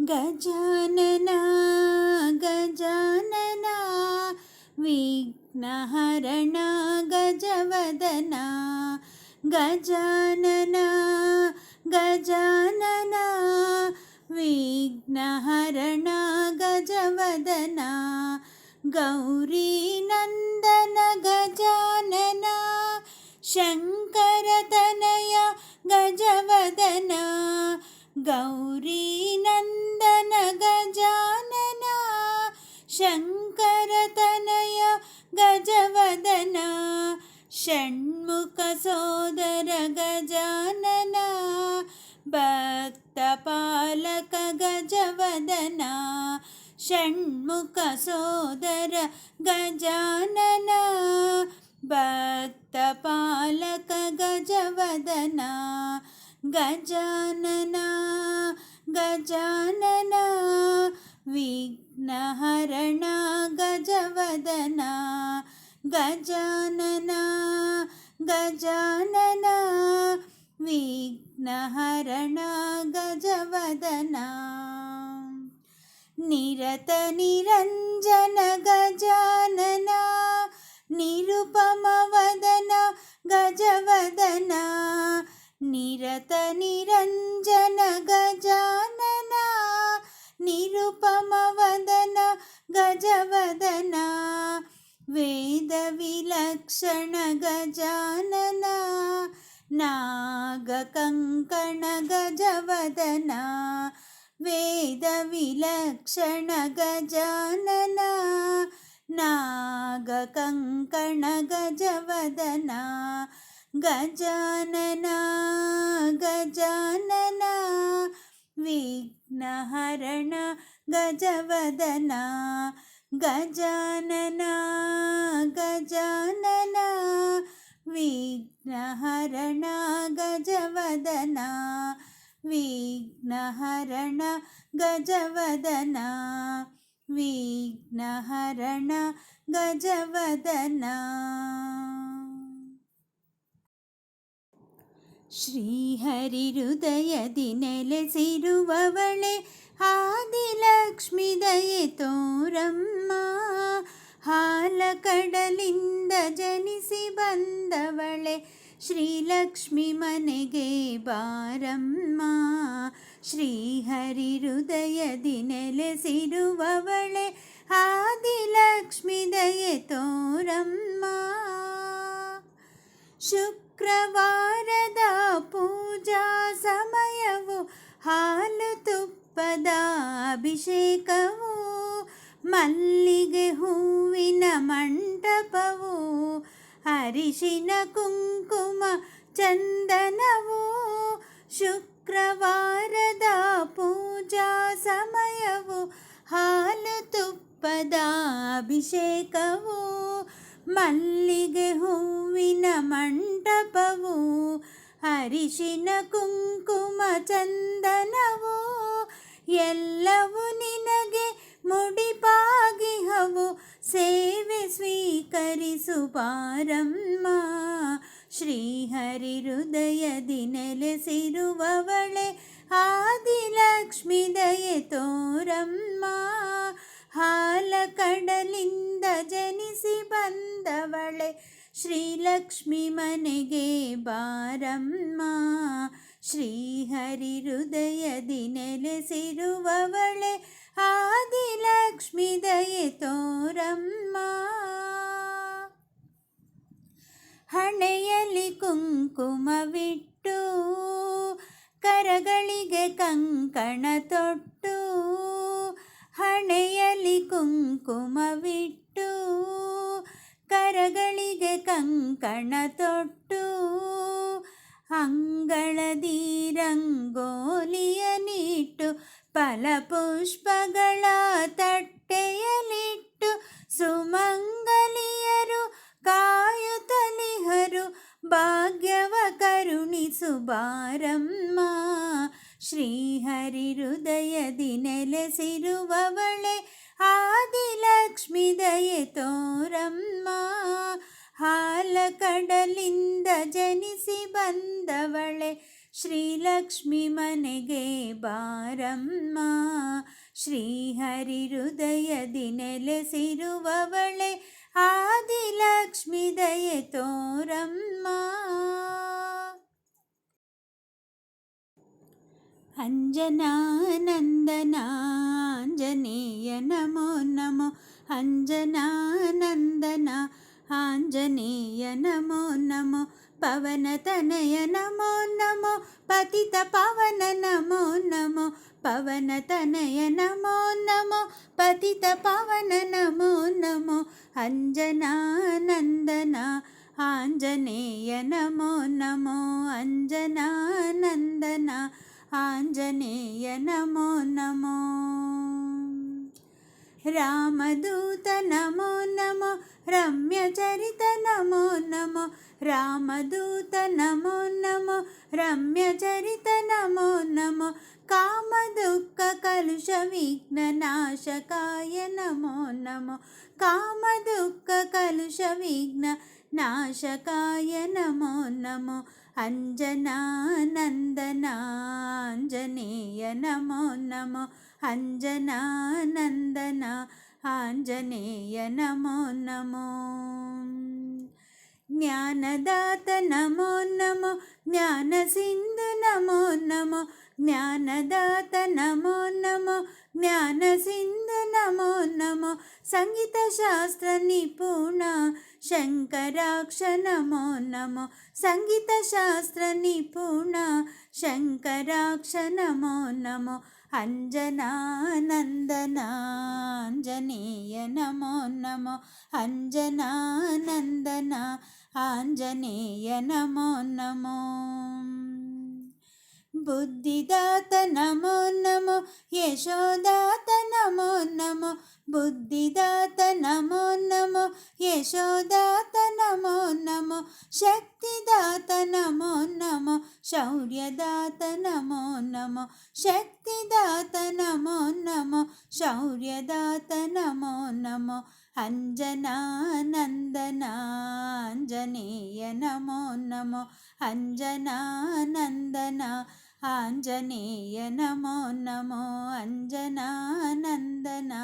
गजानना गजानना विघ्नहरणा गजवदना गजानना गजानना विघ्नहरणा गजवदना गौरीनन्दन गजानना शङ्करतनय गजवदना गौरी षण्मुखसोदर गजानना भक्तपालक गजवदना षण्मुखसोदर गजानना भक्तपालक गजवदना गजानना गजानना विघ्नहरणा गजवदना గజానన గజానన విఘ్నహరణ గజవదన. నిరత నిరంజన గజాననా लक्षण गजानना नागकङ्कण गजवदना वेदविलक्षण गजानना नागकङ्कण गजवदना गजानना गजानना विघ्नहरण गजवदना ಗಜವದನ ಗಜಾನನ ಗಜಾನನ ವಿಘ್ನಹರಣ ಗಜವದನ ವಿಘ್ನಹರಣ ಗಜವದನ ವಿಘ್ನಹರಣ ಗಜವದನ ಶ್ರೀಹರಿಹೃದಯದಿ ನೆಲೆಸಿರುವವಳೆ ಆದಿಲಕ್ಷ್ಮಿ ದಯೆ ತೋರಮ್ಮ, ಹಾಲ ಕಡಲಿಂದ ಜನಿಸಿ ಬಂದವಳೆ, ಶ್ರೀಲಕ್ಷ್ಮಿ ಮನೆಗೆ ಬಾರಮ್ಮ, ಶ್ರೀಹರಿ ಹೃದಯದಿ ನೆಲೆಸಿರುವವಳೆ, ಆದಿಲಕ್ಷ್ಮಿ ದಯೆ ತೋರಮ್ಮ. ಶುಕ್ರವಾರದ ಪೂಜಾ ಸಮಯವು ಹಾಲು ತುಪ್ಪದ ಅಭಿಷೇಕವು ಮಲ್ಲಿಗೆ ಹೂವಿನ ಮಂಟಪವು, ಅರಿಶಿನ ಕುಂಕುಮ ಚಂದನವು, ಶುಕ್ರವಾರದ ಪೂಜಾ ಸಮಯವು, ಹಾಲು ತುಪ್ಪದ ಅಭಿಷೇಕವು, ಮಲ್ಲಿಗೆ ಹೂವಿನ ಮಂಟಪವು, ಅರಿಶಿನ ಕುಂಕುಮ ಚಂದನವು ಎಲ್ಲವೂ ನಿನಗೆ ಮುಡಿಪಾಗಿಹವು. ಸೇವೆ ಸ್ವೀಕರಿಸು ಪಾರಮ್ಮ. ಶ್ರೀಹರಿ ಹೃದಯದಿ ನೆಲೆಸಿರುವವಳೆ ಆದಿಲಕ್ಷ್ಮಿ ದಯೆ ತೋರಮ್ಮ. ಹಾಲ ಕಡಲಿಂದ ಜನಿಸಿ ಬಂದವಳೆ, ಶ್ರೀಲಕ್ಷ್ಮಿ ಮನೆಗೆ ಬಾರಮ್ಮ. ಶ್ರೀಹರಿ ಹೃದಯದಿ ನೆಲೆಸಿರುವವಳೆ ಆದಿಲಕ್ಷ್ಮಿ ದಯೆ ತೋರಮ್ಮ. ಹಣೆಯಲ್ಲಿ ಕುಂಕುಮವಿಟ್ಟು ಕರಗಳಿಗೆ ಕಂಕಣ ತೊಟ್ಟು ಹಣೆಯಲ್ಲಿ ಕುಂಕುಮವಿಟ್ಟು ಕರಗಳಿಗೆ ಕಂಕಣ ತೊಟ್ಟು ಅಂಗಳದಿ ರಂಗೋಲಿಯನಿಟ್ಟು ಫಲಪುಷ್ಪಗಳ ತಟ್ಟೆಯಲಿಟ್ಟು ಸುಮಂಗಲಿಯರು ಕಾಯುತ್ತಲಿಹರು ಭಾಗ್ಯವ ಕರುಣಿಸು ಬಾರಮ್ಮ. ಶ್ರೀಹರಿ ಹೃದಯದಿ ನೆಲೆಸಿರುವವಳೆ ಆದಿಲಕ್ಷ್ಮಿ ದಯೆ ತೋರಮ್ಮ. ಹಾಲ ಕಡಲಿಂದ ಜನಿಸಿ ಬಂದವಳೆ. ಶ್ರೀಲಕ್ಷ್ಮಿ ಮನೆಗೆ ಬಾರಮ್ಮ. ಶ್ರೀಹರಿ ಹೃದಯದಿ ನೆಲೆಸಿರುವವಳೆ. ಆದಿಲಕ್ಷ್ಮಿ ದಯೆ ತೋರಮ್ಮ. ಅಂಜನಾನಂದನ ಆಂಜನೇಯ ನಮೋ ನಮೋ. ಅಂಜನಾನಂದನ ఆంజనేయ నమో నమో పవనతనయ నమో నమో పతిత పవన నమో నమో పవనతనయ నమో నమో పతిత పవన నమో నమో అంజనానందన ఆంజనేయ నమో నమో అంజనానందన ఆంజనేయ నమో నమో. రామదూత నమో నమో రమ్యచరిత నమో నమో రామదూత నమో నమో రమ్యచరిత నమో నమో కామదుఃఖ కలుష విఘ్ననాశకాయ నమో నమో కామదుఃఖ కలుష విఘ్న నాశకాయ నమో నమో అంజనానందనాంజనేయ నమో నమో అంజనా నందన ఆంజనేయ నమో నమో. జ్ఞానదాత నమో నమో జ్ఞానసింధు నమో నమో జ్ఞానదాత నమో నమో జ్ఞానసింధు నమో నమో సంగీత శాస్త్ర నిపుణ శంకరాక్ష నమో నమో సంగీత శాస్త్ర నిపుణ శంకరాక్ష నమో నమో అంజనానందనాంజనేయ నమో నమో. అంజనానందన ఆంజనేయ నమో నమో. బుద్ధిదాత నమో నమో యశోదాత నమో నమో. బుద్ధిదాత నమో నమో యశోదాత నమో నమో. శక్తి शक्तिदात नमो नमो शौर्यदात नमो नमो शक्तिदात नमो नमो शौर्यदात नमो नमो अञ्जनानन्दनाञ्जनेय नमो नमो अञ्जनानन्दना आञ्जनेय नमो नमो अञ्जनानन्दना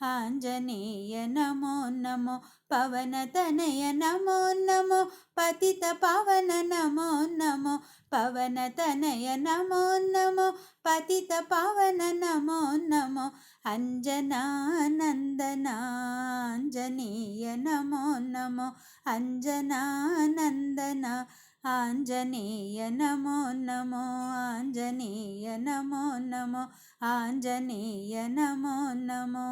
ఆంజనేయ నమో నమో పవన తనయ నమో నమో పతిత పవన నమో నమో పవన తనయ నమో నమో పతిత పవన నమో నమో అంజనానందనాంజనేయ నమో నమో అంజనానందన ನಮೋ ನಮೋ ಆಂಜನೇಯ ನಮೋ ನಮೋ ಆಂಜನೇಯ ನಮೋ ನಮೋ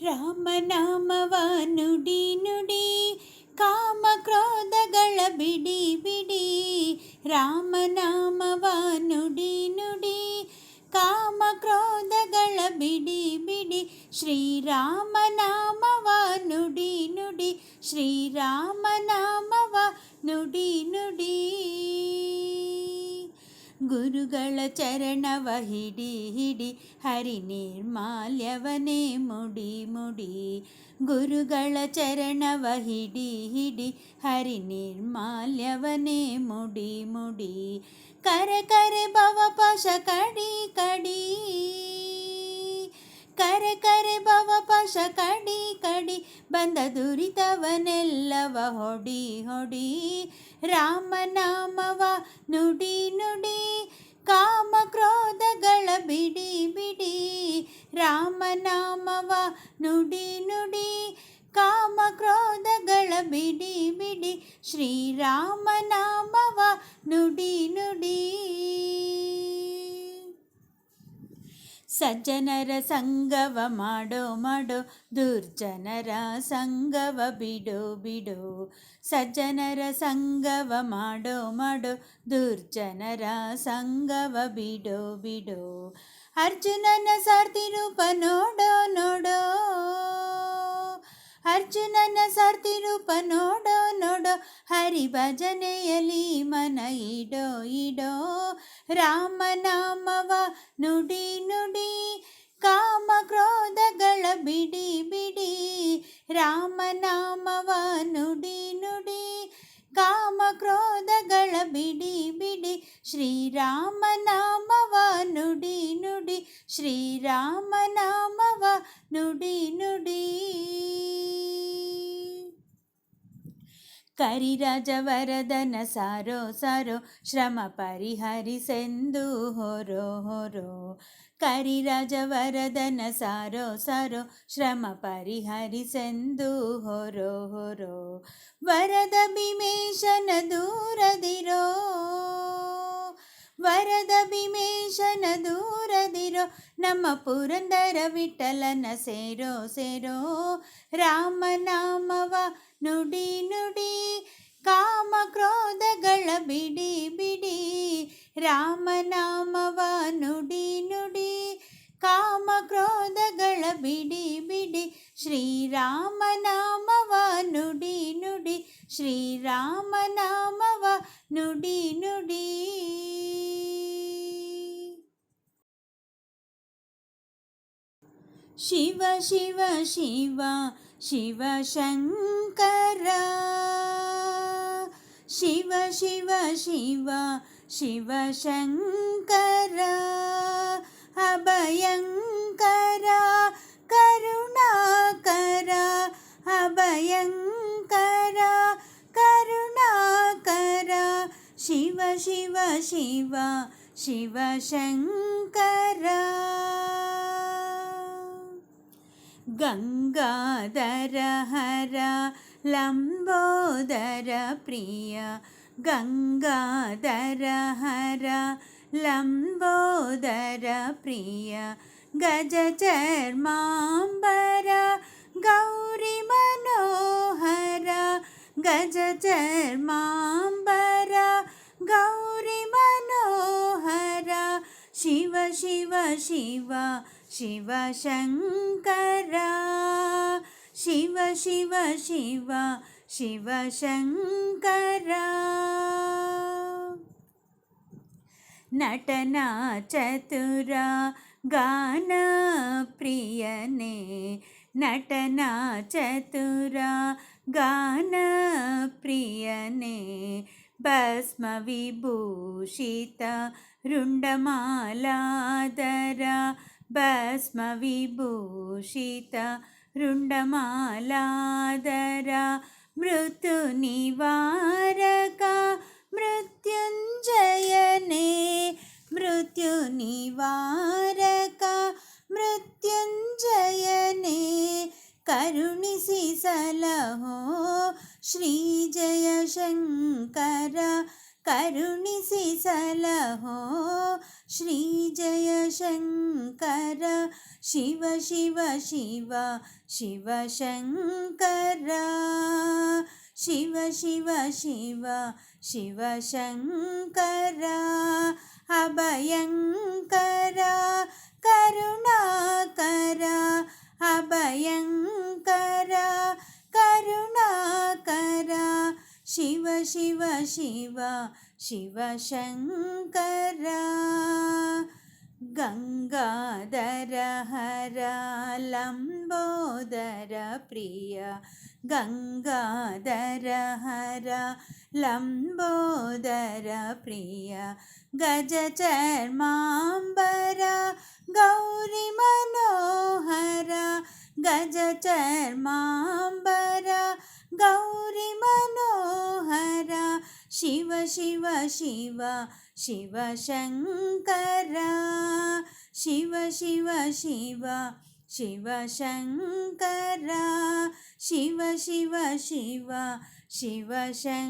ರಾಮನಾಮವ ನುಡಿ ನುಡಿ ಕಾಮ ಕ್ರೋಧಗಳ ಬಿಡಿ ಬಿಡಿ ರಾಮನಾಮವ ನುಡಿ ನುಡಿ ಕಾಮ ಕ್ರೋಧಗಳ ಬಿಡಿ ಬಿಡಿ ಶ್ರೀರಾಮನಾಮವ ನುಡಿ ನುಡಿ ಶ್ರೀರಾಮನಾಮವ ನುಡಿ ನುಡಿ ಗುರುಗಳ ಚರಣವ ಹಿಡಿ ಹಿಡಿ ಹರಿ ನಿರ್ಮಾಲ್ಯವನೇ ಮುಡಿ ಮುಡಿ ಗುರುಗಳ ಚರಣವ ಹಿಡಿ ಹಿಡಿ ಹರಿ ನಿರ್ಮಾಲ್ಯವನೇ ಮುಡಿ ಮುಡಿ ಕರೆ ಕರೆ ಪಶ ಕಡಿ ಕಡಿ. ಕರೆ ಕರೆ ಪಶ ಕಡಿ ಕಡಿ. ಬಂದ ದುರಿತವನೆಲ್ಲವ ಹೊಡಿ ಹೊಡಿ. ರಾಮನಾಮವ ನುಡಿ ನುಡಿ. ಕಾಮ ಕ್ರೋಧಗಳ ಬಿಡಿ ಬಿಡಿ. ರಾಮನಾಮವ ನುಡಿ ನುಡಿ. ಕಾಮ ಕ್ರೋಧಗಳ ಬಿಡಿ ಬಿಡಿ. ಶ್ರೀರಾಮನಾಮವ ನುಡಿ ನುಡಿ. ಸಜ್ಜನರ ಸಂಗವ ಮಾಡೋ ಮಾಡೋ, ದುರ್ಜನರ ಸಂಗವ ಬಿಡೋ ಬಿಡೋ. ಸಜ್ಜನರ ಸಂಗವ ಮಾಡೋ ಮಾಡೋ, ದುರ್ಜನರ ಸಂಗವ ಬಿಡೋ ಬಿಡೋ. ಅರ್ಜುನನ ಸಾರ್ತಿ ರೂಪ ನೋಡೋ ನೋಡೋ. ಅರ್ಜುನನ ಸಾರ್ತಿ ರೂಪ ನೋಡೋ ನೋಡೋ, ಹರಿ ಭಜನೆಯಲ್ಲಿ ಮನ ಇಡೋ ಇಡೋ. ರಾಮನಾಮವ ನುಡಿ ನುಡಿ, ಕಾಮ ಕ್ರೋಧಗಳ ಬಿಡಿ ಬಿಡಿ. ರಾಮನಾಮವ ನುಡಿ ನುಡಿ, ಕಾಮ ಕ್ರೋಧಗಳ ಬಿಡಿ ಬಿಡಿ. ಶ್ರೀರಾಮನಾಮವ ನುಡಿ ನುಡಿ. ಶ್ರೀರಾಮನಾಮವ ನುಡಿ ನುಡಿ. ಕರಿರಾಜವರದನ ಸಾರೋ ಸಾರೋ ಶ್ರಮ ಪರಿಹರಿಸೆಂದು ಹೊರೋ ಹೊರೋ. ಕರಿರಾಜವರದನ ಸಾರೋ ಸಾರೋ ಶ್ರಮ ಪರಿಹರಿಸೆಂದು ಹೊರೋ ಹೊರೋ. ವರದ ಭೀಮೇಶನ ದೂರದಿರೋ ವರದ ವಿಮೇಶನ ದೂರದಿರೋ ನಮ್ಮ ಪುರಂದರ ವಿಠಲನ ಸೇರೋ ಸೇರೋ. ರಾಮನಾಮವ ನುಡಿ ನುಡಿ. ಕಾಮ ಕ್ರೋಧಗಳ ಬಿಡಿ ಬಿಡಿ. ರಾಮನಾಮವ ನುಡಿ ನುಡಿ. ಕಾಮ ಕ್ರೋಧಗಳ ಬಿಡಿ ಬಿಡಿ. श्रीरामनामी श्रीरामनामवाडी शिव शिव शिव शिव शङ्कर। शिव शिव शिव शिव शङ्कर। ശിവ ശിവശങ്കര. ഗംഗാധര ഹര ലംബോദര പ്രിയ. ഗംഗാധര ഹര ലംബോദര പ്രിയ. ഗജചർമാംബര ഗൗരി മനോഹര. ഗജചർമാംബര गौरी मनोहर शिव शिव शिव शिव शङ्कर शिव शिव शिव शिव शङ्कर नटना चतुरा गानप्रियने नटना चतुरा गानप्रियने भस्मविभूषित रुण्डमालादरा। भस्मविभूषित रुण्डमालादरा। मृत्युनिवारका मृत्युञ्जयने। मृत्युनिवारका मृत्युञ्जयने। करुणसिसलः श्रीजय शङ्कर करुणिसलः श्रीजय शङ्कर शिव शिव शिव शिव शङ्कर। शिव शिव शिव शिव शङ्कर। अभयङ्कर करुणाकर। അഭയങ്കര കരുണാകര. ശിവ ശിവ ശിവ ശിവ ശങ്കര ഗംഗാധര ഹര ലംബോദര പ്രിയ. ഗംഗാധര ഹര ಶಿವ ಶಂಕರ ಅಭಯಂಕರ ಕರುಣಾಕರ ಅಭಯಂಕರ ಕರುಣಾಕರ ಶಿವ ಶಿವ ಶಿವ ಶಿವ ಶಂಕರ ಗಂಗಾಧರ ಹರ ಲಂಬೋದರ ಪ್ರಿಯ ಗಂಗಾಧರ ಹರ ಲಂಬೋದರ ಪ್ರಿಯ ಗಜ ಚರ್ಮಾಂಬರ ಗೌರಿ ಮನೋಹರ ಗಜ ಚರ್ಮಾಂಬರ ಗೌರಿ ಮನೋಹರ ಶಿವ ಶಿವ ಶಿವ ಶಿವ ಶಂಕರ ಶಿವ ಶಿವ ಶಿವ ಶಿವ ಶಂಕರ ಶಿವ ಶಿವ ಶಿವ శివశంకరా.